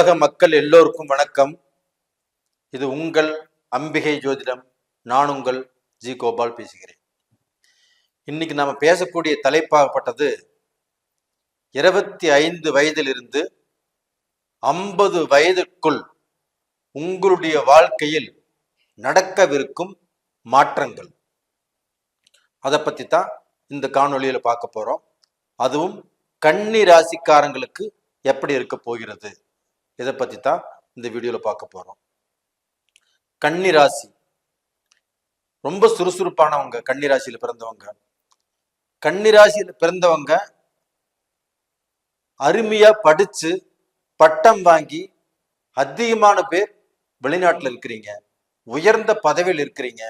உலக மக்கள் எல்லோருக்கும் வணக்கம். இது உங்கள் அம்பிகை ஜோதிடம். நான் உங்கள் ஜி கோபால் பேசுகிறேன். இன்னைக்கு நாம பேசக்கூடிய தலைப்பாகப்பட்டது இருபத்தி ஐந்து வயதிலிருந்து ஐம்பது வயதுக்குள் உங்களுடைய வாழ்க்கையில் நடக்கவிருக்கும் மாற்றங்கள். அதை பத்தி தான் இந்த காணொளியில பார்க்க போறோம். அதுவும் கன்னி ராசிக்காரங்களுக்கு எப்படி இருக்க போகிறது? இதை பற்றி தான் இந்த வீடியோவில் பார்க்க போகிறோம் கன்னி ராசி ரொம்ப சுறுசுறுப்பானவங்க கன்னி ராசியில் பிறந்தவங்க. கன்னி ராசியில் பிறந்தவங்க அருமையாக படிச்சு பட்டம் வாங்கி அதிகமான பேர் வெளிநாட்டில் இருக்கிறீங்க. உயர்ந்த பதவியில் இருக்கிறீங்க.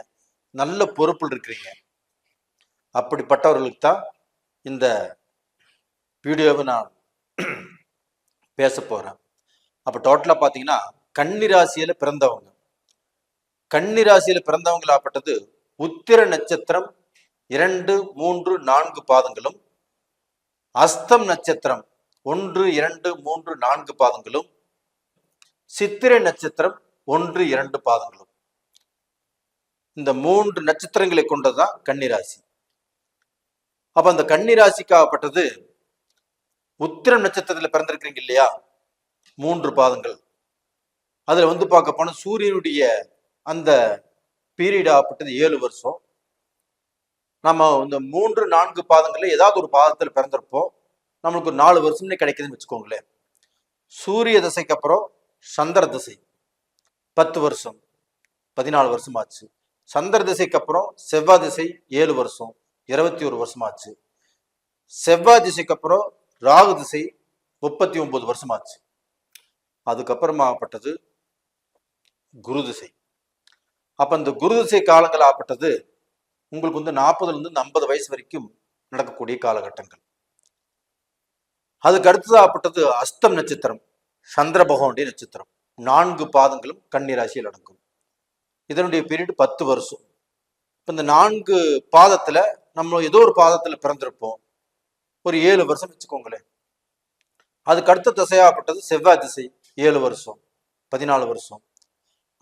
நல்ல பொறுப்பில் இருக்கிறீங்க. அப்படிப்பட்டவர்களுக்கு தான் இந்த வீடியோவை நான் பேச போறேன். அப்போ டோட்டலாக பார்த்தீங்கன்னா கன்னிராசியில் பிறந்தவங்க. கன்னிராசியில் பிறந்தவங்களாப்பட்டது உத்திர நட்சத்திரம் இரண்டு மூன்று நான்கு பாதங்களும் அஸ்தம் நட்சத்திரம் ஒன்று இரண்டு மூன்று நான்கு பாதங்களும் சித்திரை நட்சத்திரம் ஒன்று இரண்டு பாதங்களும். இந்த மூன்று நட்சத்திரங்களை கொண்டதுதான் கன்னிராசி. அப்ப அந்த கன்னிராசிக்காகப்பட்டது உத்திரம் நட்சத்திரத்துல பிறந்திருக்கிறீங்க இல்லையா? மூன்று பாதங்கள். அதில் வந்து பார்க்க போனால் சூரியனுடைய அந்த பீரியடாகப்பட்டது ஏழு வருஷம். நம்ம இந்த மூன்று நான்கு பாதங்களில் ஏதாவது ஒரு பாதத்தில் பிறந்திருப்போம். நம்மளுக்கு ஒரு நாலு வருஷம்னே கிடைக்குதுன்னு வச்சுக்கோங்களேன். சூரிய தசைக்கு அப்புறம் சந்திர திசை. பத்து வருஷம் பதினாலு வருஷம் ஆச்சு சந்திர திசைக்கு அப்புறம் செவ்வாய் திசை ஏழு வருஷம் இருபத்தி ஒரு வருஷம் ஆச்சு செவ்வாய் திசைக்கு அப்புறம் ராகு திசை முப்பத்தி ஒன்பது வருஷம் ஆச்சு அதுக்கப்புறமாப்பட்டது குரு திசை. அப்போ இந்த குரு திசை காலங்கள் ஆப்பட்டது உங்களுக்கு வந்து நாற்பதுலேருந்து ஐம்பது வயசு வரைக்கும் நடக்கக்கூடிய காலகட்டங்கள். அதுக்கு அடுத்ததாகப்பட்டது அஸ்தம் நட்சத்திரம் சந்திர பகவானுடைய நட்சத்திரம். நான்கு பாதங்களும் கன்னிராசியில் அடங்கும். இதனுடைய பீரியட் பத்து வருஷம். இப்போ இந்த நான்கு பாதத்தில் நம்ம ஏதோ ஒரு பாதத்தில் பிறந்திருப்போம். ஒரு ஏழு வருஷம் வச்சுக்கோங்களேன். அதுக்கு அடுத்த திசையாகப்பட்டது செவ்வாய் திசை. ஏழு வருஷம் பதினாலு வருஷம்.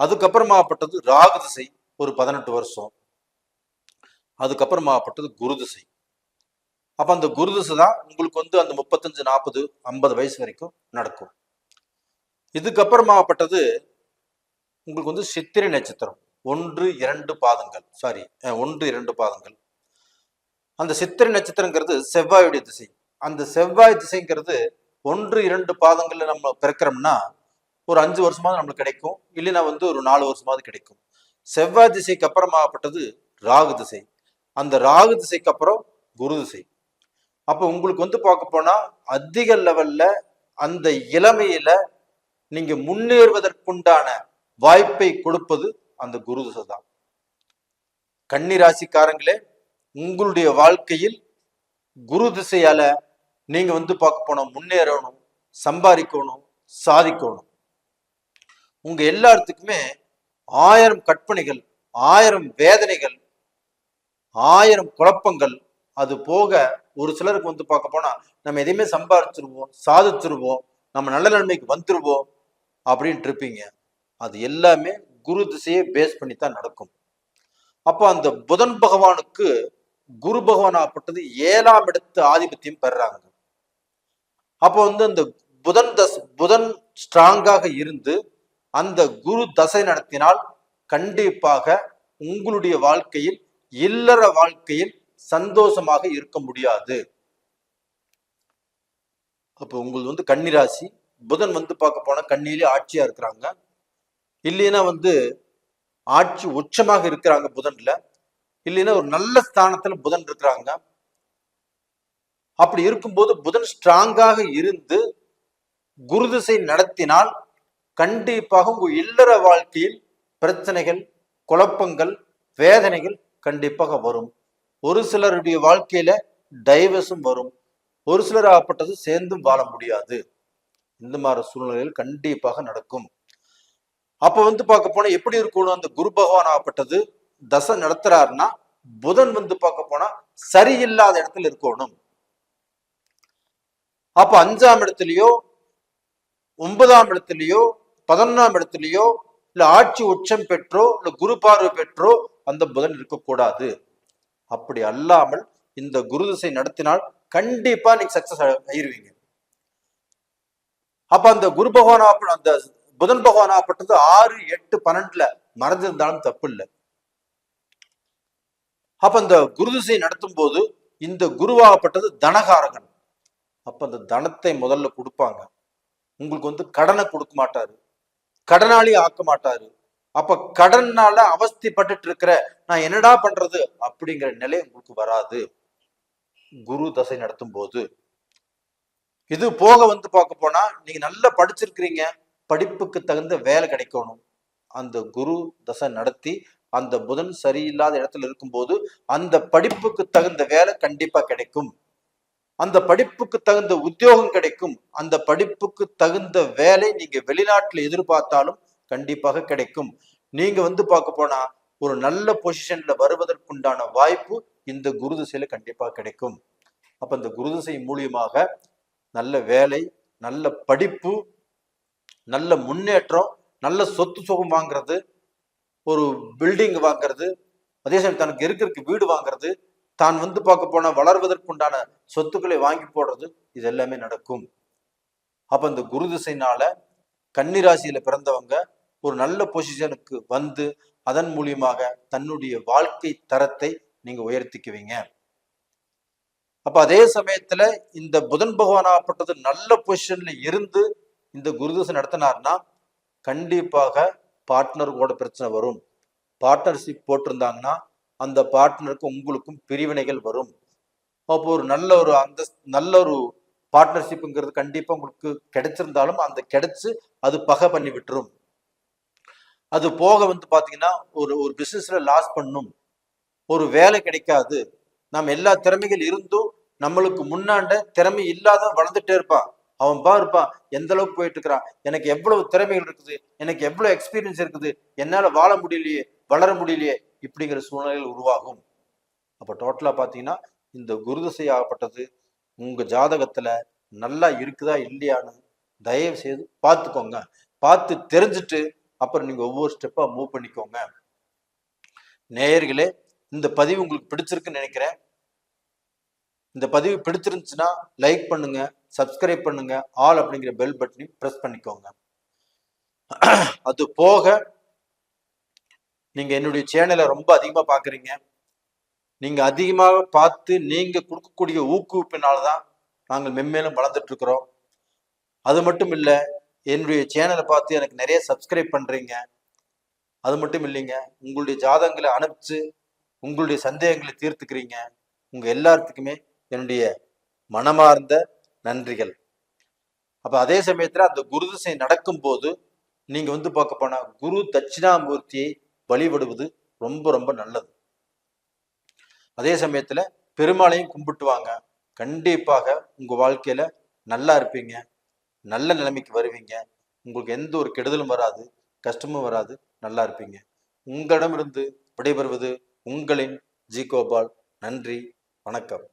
அதுக்கப்புறமாப்பட்டது ராகு திசை ஒரு பதினெட்டு வருஷம். அதுக்கப்புறமாப்பட்டது குரு திசை அப்போ அந்த குரு திசை தான் உங்களுக்கு வந்து அந்த முப்பத்தஞ்சு நாற்பது ஐம்பது வயசு வரைக்கும் நடக்கும். இதுக்கப்புறமாப்பட்டது உங்களுக்கு வந்து சித்திரை நட்சத்திரம். ஒன்று இரண்டு பாதங்கள். சாரி ஒன்று இரண்டு பாதங்கள். அந்த சித்திரை நட்சத்திரங்கிறது செவ்வாயுடைய திசை. அந்த செவ்வாய் திசைங்கிறது ஒன்று இரண்டு பாதங்கள்ல நம்ம பிறக்கிறோம்னா ஒரு அஞ்சு வருஷமாவது நம்மளுக்கு கிடைக்கும். இல்லைன்னா வந்து ஒரு நாலு வருஷமாவது கிடைக்கும். செவ்வாய் திசைக்கு அப்புறமாகப்பட்டது ராகு திசை. அந்த ராகு திசைக்கு அப்புறம் குரு திசை. அப்போ உங்களுக்கு வந்து பார்க்க போனா அதிக லெவல்ல அந்த இளமையில நீங்க முன்னேறுவதற்குண்டான வாய்ப்பை கொடுப்பது அந்த குரு திசை தான். கன்னி ராசிக்காரங்களே உங்களுடைய வாழ்க்கையில் குரு திசையால நீங்க வந்து பார்க்க போனோம் முன்னேறணும் சம்பாதிக்கணும் சாதிக்கணும். உங்க எல்லாத்துக்குமே ஆயிரம் கற்பனைகள் ஆயிரம் வேதனைகள் ஆயிரம் குழப்பங்கள் அது போக ஒரு சிலருக்கு வந்து பார்க்க போனா நம்ம எதையுமே சம்பாதிச்சிருவோம் சாதிச்சிருவோம் நம்ம நல்ல நன்மைக்கு வந்துருவோம் அப்படின்ட்டு இருப்பீங்க. அது எல்லாமே குரு திசையை பேஸ் பண்ணி தான் நடக்கும். அப்போ அந்த புதன் பகவானுக்கு குரு பகவான் ஆப்பட்டது ஏழாம் இடத்து ஆதிபத்தியம் பெறாங்க அப்போ வந்து அந்த புதன் தஸ் புதன் ஸ்ட்ராங்காக இருந்து அந்த குரு தசை நடத்தினால் கண்டிப்பாக உங்களுடைய வாழ்க்கையில் இல்லற வாழ்க்கையில் சந்தோஷமாக இருக்க முடியாது. அப்போ உங்களுக்கு வந்து கன்னிராசி புதன் வந்து பார்க்க போனா கண்ணிலே ஆட்சியா இருக்கிறாங்க. இல்லைன்னா வந்து ஆட்சி உச்சமாக இருக்கிறாங்க புதன்ல. இல்லைன்னா ஒரு நல்ல ஸ்தானத்துல புதன் இருக்கிறாங்க. அப்படி இருக்கும்போது புதன் ஸ்ட்ராங்காக இருந்து குரு திசை நடத்தினால் கண்டிப்பாக உங்கள் இல்லற வாழ்க்கையில் பிரச்சனைகள் குழப்பங்கள் வேதனைகள் கண்டிப்பாக வரும். ஒரு சிலருடைய வாழ்க்கையில டைவர்ஸும் வரும். ஒரு சிலர் ஆகப்பட்டது சேர்ந்தும் வாழ முடியாது. இந்த மாதிரி சூழ்நிலைகள் கண்டிப்பாக நடக்கும். அப்ப வந்து பார்க்க போனா எப்படி இருக்கணும்? அந்த குரு பகவான் ஆகப்பட்டது தசை நடத்துறாருன்னா புதன் வந்து பார்க்க போனா சரியில்லாத இடத்துல இருக்கணும். அப்ப அஞ்சாம் இடத்துலயோ ஒன்பதாம் இடத்துலயோ பதினொன்றாம் இடத்துலயோ இல்ல ஆட்சி உச்சம் பெற்றோ இல்ல குரு பார்வை பெற்றோ அந்த புதன் இருக்கக்கூடாது. அப்படி அல்லாமல் இந்த குரு திசை நடத்தினால் கண்டிப்பா நீங்க சக்சஸ் ஆயிருவீங்க. அப்ப அந்த குரு பகவான் அந்த புதன் பகவான் ஆப்பட்டது ஆறு எட்டு பன்னெண்டுல மறைஞ்சிருந்தாலும் தப்பு இல்லை அப்ப அந்த குரு திசை நடத்தும் போது இந்த குருவாகப்பட்டது தனகாரகன். அப்ப அந்த தனத்தை முதல்ல கொடுப்பாங்க. உங்களுக்கு வந்து கடனை கொடுக்க மாட்டாரு. கடனாளி ஆக்க மாட்டாரு. அப்ப கடன்னால அவஸ்தைப்பட்டுட்டு இருக்கிற நான் என்னடா பண்றது? அப்படிங்கிற நிலை உங்களுக்கு வராது. குரு தசை நடத்தும் போது இது போக வந்து பார்க்க போனா நீங்க நல்லா படிச்சிருக்கிறீங்க. படிப்புக்கு தகுந்த வேலை கிடைக்கணும். அந்த குரு தசை நடத்தி அந்த புதன் சரியில்லாத இடத்துல இருக்கும்போது அந்த படிப்புக்கு தகுந்த வேலை கண்டிப்பா கிடைக்கும். அந்த படிப்புக்கு தகுந்த உத்தியோகம் கிடைக்கும். அந்த படிப்புக்கு தகுந்த வேலை நீங்க வெளிநாட்டுல எதிர்பார்த்தாலும் கண்டிப்பாக கிடைக்கும். நீங்க வந்து பார்க்க போனா ஒரு நல்ல பொசிஷன்ல வருவதற்குண்டான வாய்ப்பு இந்த குரு திசையில கண்டிப்பா கிடைக்கும். அப்ப இந்த குரு திசை மூலியமாக நல்ல வேலை நல்ல படிப்பு நல்ல முன்னேற்றம் நல்ல சொத்து சுகம் வாங்குறது ஒரு பில்டிங் வாங்குறது அதே சமயம் தனக்கு இருக்கிறதுக்கு வீடு வாங்குறது தான் வந்து பார்க்க போனா வளர்வதற்குண்டான சொத்துக்களை வாங்கி போடுறது இது எல்லாமே நடக்கும். அப்ப இந்த குரு திசைனால கன்னிராசியில பிறந்தவங்க ஒரு நல்ல பொசிஷனுக்கு வந்து அதன் மூலியமாக தன்னுடைய வாழ்க்கை தரத்தை நீங்க உயர்த்திக்குவீங்க. அப்ப அதே சமயத்துல இந்த புதன் பகவான் ஆகப்பட்டது நல்ல பொசிஷன்ல இருந்து இந்த குருதசை நடத்தினார்னா கண்டிப்பாக பார்ட்னர் கூட பிரச்சனை வரும். பார்ட்னர்ஷிப் போட்டிருந்தாங்கன்னா அந்த பார்ட்னருக்கும் உங்களுக்கும் பிரிவினைகள் வரும். அப்போ ஒரு நல்ல ஒரு அந்த நல்ல ஒரு பார்ட்னர்ஷிப்புங்கிறது கண்டிப்பா உங்களுக்கு கிடைச்சிருந்தாலும் அந்த கிடைச்சு அது பகை பண்ணி விட்டுரும். அது போக வந்து பாத்தீங்கன்னா ஒரு ஒரு பிசினஸ்ல லாஸ் பண்ணும். ஒரு வேலை கிடைக்காது. நம்ம எல்லா திறமைகள் இருந்தும் நம்மளுக்கு முன்னாண்ட திறமை இல்லாத வளர்ந்துட்டே இருப்பான். அவன் பாருப்பான் எந்த அளவுக்கு போயிட்டு இருக்கிறான் எனக்கு எவ்வளவு திறமைகள் இருக்குது. எனக்கு எவ்வளவு எக்ஸ்பீரியன்ஸ் இருக்குது. என்னால வாழ முடியலையே வளர முடியலையே. இப்படிங்கிற சூழ்நிலைகள் உருவாகும். அப்போ டோட்டலாக பார்த்தீங்கன்னா இந்த குருதிசை ஆகப்பட்டது உங்கள் ஜாதகத்தில் நல்லா இருக்குதா இல்லையான்னு தயவு செய்து பார்த்துக்கோங்க பார்த்து தெரிஞ்சுட்டு அப்புறம் நீங்கள் ஒவ்வொரு ஸ்டெப்பாக மூவ் பண்ணிக்கோங்க. நேயர்களே இந்த பதிவு உங்களுக்கு பிடிச்சிருக்குன்னு நினைக்கிறேன். இந்த பதிவு பிடிச்சிருந்துச்சுன்னா லைக் பண்ணுங்க சப்ஸ்கிரைப் பண்ணுங்க ஆல் அப்படிங்கிற பெல் பட்டனையும் ப்ரெஸ் பண்ணிக்கோங்க. அது போக நீங்கள் என்னுடைய சேனலை ரொம்ப அதிகமாக பார்க்குறீங்க நீங்கள் அதிகமாக பார்த்து நீங்கள் கொடுக்கக்கூடிய ஊக்குவிப்பினால தான் நாங்கள் மென்மேலும் வளர்ந்துட்டுருக்குறோம். அது மட்டும் இல்லை என்னுடைய சேனலை பார்த்து எனக்கு நிறைய சப்ஸ்கிரைப் பண்ணுறீங்க அது மட்டும் இல்லைங்க உங்களுடைய ஜாதகங்களை அனுப்பிச்சு உங்களுடைய சந்தேகங்களை தீர்த்துக்கிறீங்க. உங்கள் எல்லாத்துக்குமே என்னுடைய மனமார்ந்த நன்றிகள். அப்போ அதே சமயத்தில் அந்த குரு திசை நடக்கும்போது நீங்கள் வந்து பார்க்க போனால் குரு தட்சிணாமூர்த்தியை வழிபடுவது ரொம்ப ரொம்ப நல்லது. அதே சமயத்துல பெருமாளையும் கும்பிட்டு வாங்க கண்டிப்பாக உங்க வாழ்க்கையில நல்லா இருப்பீங்க. நல்ல நிலைமைக்கு வருவீங்க. உங்களுக்கு எந்த ஒரு கெடுதலும் வராது கஷ்டமும் வராது நல்லா இருப்பீங்க. உங்களிடமிருந்து விடைபெறுவது உங்களின் ஜி கோபால். நன்றி வணக்கம்.